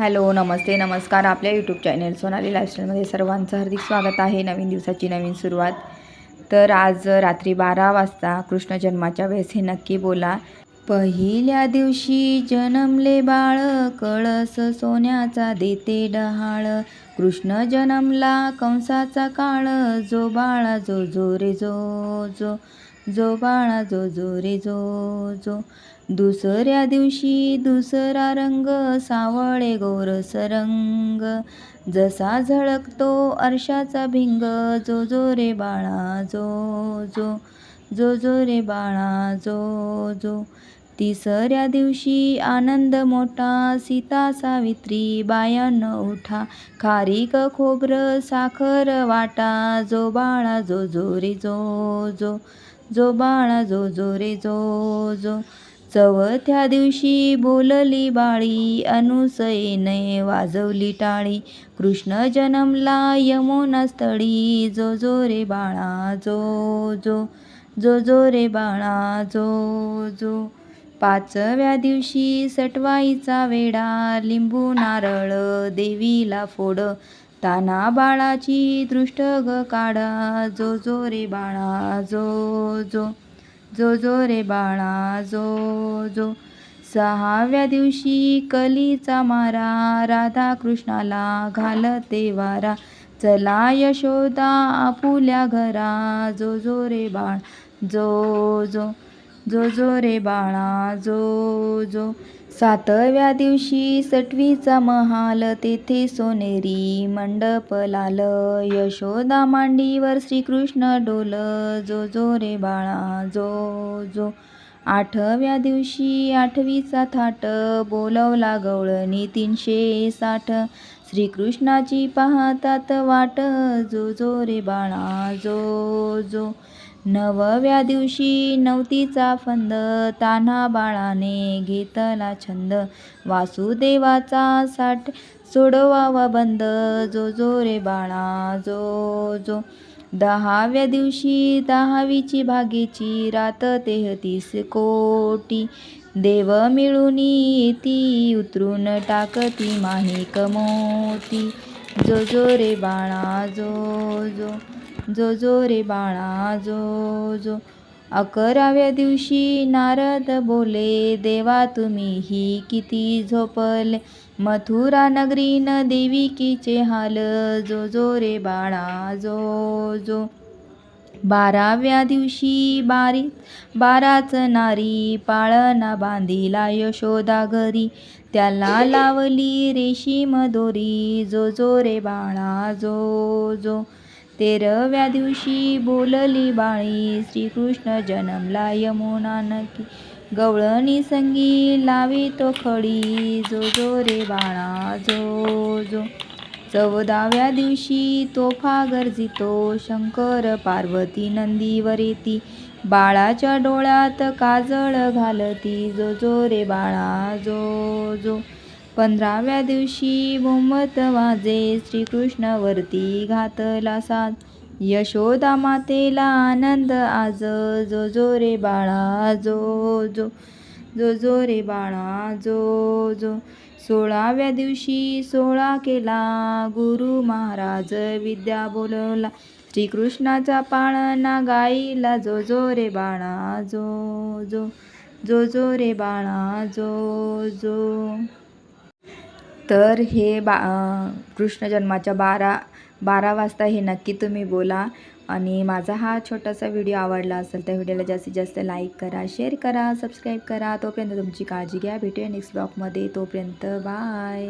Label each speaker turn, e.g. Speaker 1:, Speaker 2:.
Speaker 1: Hello नमस्ते नमस्कार. आपल्या YouTube channel Sonali लाईफस्टाईलमध्ये सर्वांचं हार्दिक स्वागत आहे. नवीन दिवसाची नवीन सुरुवात. तर आज रात्री बारा वाजता कृष्ण जन्माच्या वेळेस हे नक्की बोला. पहिल्या दिवशी जन्मले बाळ कळस सोन्याचा देते डहाळ. कृष्ण जन्मला कंसाचा काळ जो बाळा जो जो रे जो जो जो बाळा जो जो रे जो जो. दुसऱ्या दिवशी दुसरा रंग सावळे गोरस रंग जसा झळकतो अर्शाचा भिंग जो जो रे बाळा जो जो जो जो रे बाळा जो जो. तिसऱ्या दिवशी आनंद मोठा सीता सावित्री बायान उठा. खारीक खोबरं साखर वाटा जो बाळा जो जो रे जो जो. जो बाळा जो जो रे जो जो. चवथ्या दिवशी बोलली बाळी अनुसयेने वाजवली टाळी. कृष्ण जन्मला यमुना स्थळी. जो जो रे बाळा जो जो जो जो रे बाळा जो जो. पाचव्या दिवशी सटवाईचा वेडा लिंबू नारळ देवीला फोड. ताना बाळाची दृष्ट ग काढा. जो जो रे बाळा जो जो. जो जो रे बाळा जो जो. सहाव्या दिवशी कलीचा मारा राधा कृष्णाला घालते वारा. चला यशोदा आपुल्या घरा जो जो रे बाळ जो जो. जो जो रे बाळा जो जो. सातव्या दिवशी सटवीचा महाल तेथे सोनेरी मंडप लाल. यशोदा मांडीवर श्रीकृष्ण डोल. जो जो रे बाळा जो जो. आठव्या दिवशी आठवीचा थाट बोलवला गवळणी तीनशे साठ. श्रीकृष्णाची पाहतात वाट जो जो रे बाळा जो जो. नवव्या दिवशी नवतीचा फंद तान्हा बाळाने घेतला छंद. वासुदेवाचा साठ सोडवावा बंद. जो जो रे बाळा जो जो. दहाव्या दिवशी दहावीची भागेची रात तेहतीस कोटी. देव मिळून ती उतरून टाकती माही कमोती जो जो रे बाळा जो जो. जो जो रे बाळा जो जो. अकराव्या दिवशी नारद बोले देवा तुम्ही ही किती झोपले. मथुरा नगरीन किचे हाल. जो जो रे बाळा जो जो. बाराव्या दिवशी बारी बाराच नारी पाळणा बांधिला यशोदा घरी. त्याला लावली रेशीम दोरी. जो जो रे बाळा जो जो. तेरव्या दिवशी बोलली बाळी श्रीकृष्ण जन्मला यमुना नकी गवळणी संगी लावी तो खडी जो जो रे बाळा जो जो. चौदाव्या दिवशी तोफा गरजितो शंकर पार्वती नंदीवर येती बाळाच्या डोळ्यात काजळ घालती जो जो रे बाळा जो जो. पंधराव्या दिवशी भूमत वाजे. श्रीकृष्णवरती घातला साज यशोदा मातेला आनंद आज. जो जो रे बाळा जो जो जो जो रे बाळा जो जो. सोळाव्या दिवशी सोळा केला. गुरु महाराज विद्या बोलवला. श्रीकृष्णाचा पाळणा गाईला. जो जो रे बाळा जो जो. जो जो रे बाळा जो जो. तर हे बा कृष्ण जन्माच्या बारा बारा वाजता हे नक्की तुम्ही बोला. आणि माझा हा छोटासा व्हिडिओ आवडला असेल तर व्हिडिओला जास्तीत जास्त लाईक करा शेअर करा सबस्क्राईब करा. तोपर्यंत तुमची काळजी घ्या. भेटूया नेक्स्ट ब्लॉगमध्ये. तोपर्यंत बाय.